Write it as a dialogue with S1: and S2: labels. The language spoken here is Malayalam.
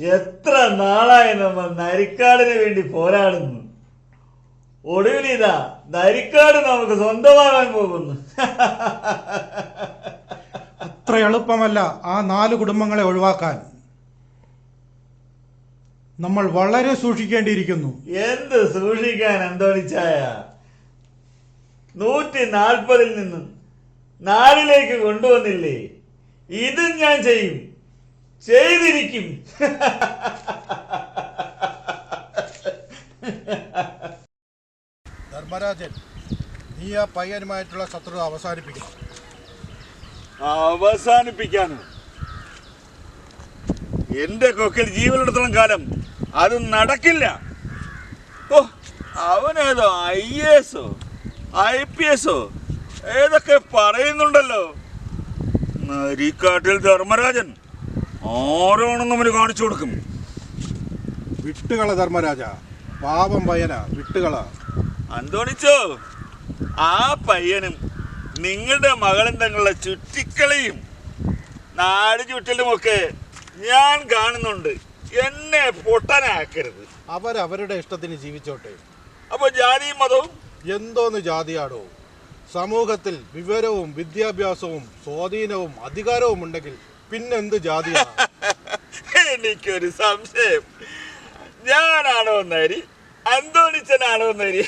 S1: എത്ര നാളായി നമ്മൾ നരിക്കാടിന് വേണ്ടി പോരാടുന്നു? ഒടുവിൽ ഇതാ നരിക്കാട് നമുക്ക് സ്വന്തമാകാൻ പോകുന്നു.
S2: അത്ര എളുപ്പമല്ല ആ നാല് കുടുംബങ്ങളെ ഒഴിവാക്കാൻ. നമ്മൾ വളരെ സൂക്ഷിക്കേണ്ടിയിരിക്കുന്നു.
S1: എന്ത് സൂക്ഷിക്കാൻ എന്തോണിച്ചായ നൂറ്റി നാൽപ്പതിൽ നിന്നും നാലിലേക്ക് കൊണ്ടുവന്നില്ലേ? ഇതും ഞാൻ ചെയ്യും. ചെയ്തിരിക്കും.
S3: ധർമ്മരാജൻ നീ ആ പയ്യനുമായിട്ടുള്ള ശത്രുത അവസാനിപ്പിക്കണം.
S4: അവസാനിപ്പിക്കാൻ എന്റെ കൊക്കിൽ ജീവനെടുത്തോളം കാലം അത് നടക്കില്ല. ഓ അവനേതോ ഐ എസോ ഐ പി എസോ ഏതൊക്കെ പറയുന്നുണ്ടല്ലോ? നരിക്കാട്ടിൽ ധർമ്മരാജൻ. ആരാണെന്ന് അവന് കാണിച്ചു കൊടുക്കും.
S3: വിട്ടുകള ധർമ്മരാജ പാപം പയ്യന വിട്ടുകള.
S4: അന്തോണിച്ചോ ആ പയ്യനും നിങ്ങളുടെ മകളും തങ്ങളുടെ ചുറ്റിക്കളിയും നാട് ചുറ്റലുമൊക്കെ ഞാൻ കാണുന്നുണ്ട്. എന്നെ പൊട്ടനാക്കരുത്.
S3: അവരവരുടെ ഇഷ്ടത്തിന് ജീവിച്ചോട്ടെ.
S4: അപ്പൊ ജാതിയും മതവും?
S3: എന്തോന്ന് ജാതിയാടോ? സമൂഹത്തിൽ വിവരവും വിദ്യാഭ്യാസവും സ്വാധീനവും അധികാരവും ഉണ്ടെങ്കിൽ പിന്നെന്ത് ജാതി
S4: എനിക്കൊരു സംശയം. ഞാനാണോ നരി അന്തോണിച്ചനാണോ നരി